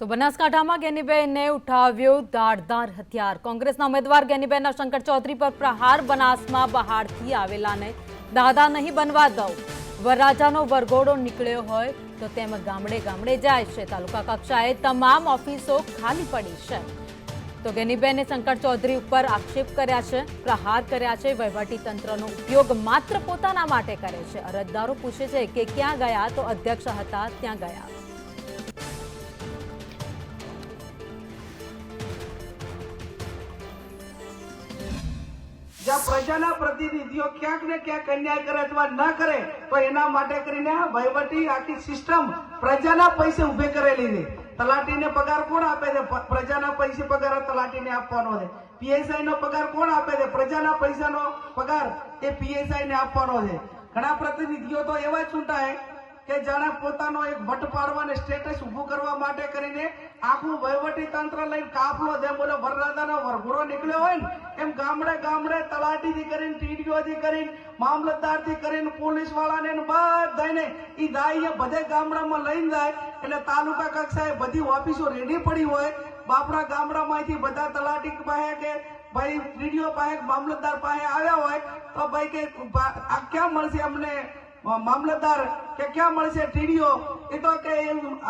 તો બનાસકાંઠામાં ગેનીબેનને ઉઠાવ્યો ધારદાર હથિયાર. કોંગ્રેસના ઉમેદવાર ગેનીબેનના શંકર ચૌધરી પર પ્રહાર, બનાસમાં બહારથી આવેલાને દાદા નહીં બનવા દઉં. વરરાજાનો વરઘોડો નીકળ્યો હોય તો તેમ ગામડે ગામડે જાય છે. તાલુકા કક્ષાએ તમામ ઓફિસો ખાલી પડી છે. તો ગેનીબેને શંકર ચૌધરી ઉપર આક્ષેપ કર્યા છે, પ્રહાર કર્યા છે વહીવટી તંત્રનો ઉપયોગ માત્ર પોતાના માટે કરે છે. અરજદારો પૂછે છે કે ક્યાં ગયા? તો અધ્યક્ષ હતા, ત્યાં ગયા. જ્યાં પ્રજાના પ્રતિનિધિઓ ક્યાંક ને ક્યાંક અન્યાય કરે અથવા ન કરે, તો એના માટે કરીને વહીવટી આખી સિસ્ટમ પ્રજાના પૈસે ઉભે કરેલી છે. તલાટીને પગાર કોણ આપે છે? પ્રજાના પૈસે પગાર તલાટીને આપવાનો છે. પીએસઆઈ નો પગાર કોણ આપે છે? પ્રજાના પૈસાનો પગાર એ પીએસઆઈ ને આપવાનો છે. ઘણા પ્રતિનિધિઓ તો એવા ચૂંટાય કે જાણે પોતાનો એક વટ પાડવાને સ્ટેટસ ઊભું કરવા માટે કરીને આખું વહીવટી તંત્ર લઈને કાફલો જેમ બોલે વરરાજાનો વરઘોડો નીકળ્યો હોય ને એમ ગામડે ગામડે તલાટીથી કરીને, ટીડીઓથી કરીને, મામલતદારથી કરીને પોલીસ વાળાને બધાને એ દાઈએ બધે ગામડામાં લઈને જાય. એટલે તાલુકા કક્ષાએ બધી ઓફિસો રેડી પડી હોય. બાપરા ગામડામાંથી બધા તલાટી પાસે કે ભાઈ ટીડીઓ પાસે મામલતદાર પાસે આવ્યા હોય, તો ભાઈ કે આ ક્યાં મળશે અમને? મામલતદાર કે ક્યાં મળશે ટીડીઓ? એ તો કે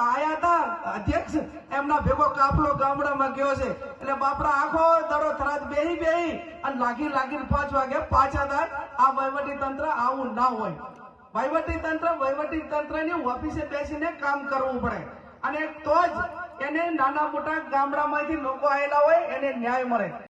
આયા હતા અધ્યક્ષ, એમના ભેગો કાફલો ગામડામાં ગયો છે. એટલે બાપરા આખો દડો થરાદ બેહી બેહી અને લાગી લાગી પાંચ વાગે પાછા થાય આ વહીવટી તંત્ર આવું ના હોય. વહીવટી તંત્ર વહીવટી તંત્રની ઓફિસે બેસીને કામ કરવું પડે. અને તો જ એને નાના મોટા ગામડામાંથી લોકો આવેલા હોય, એને ન્યાય મળે.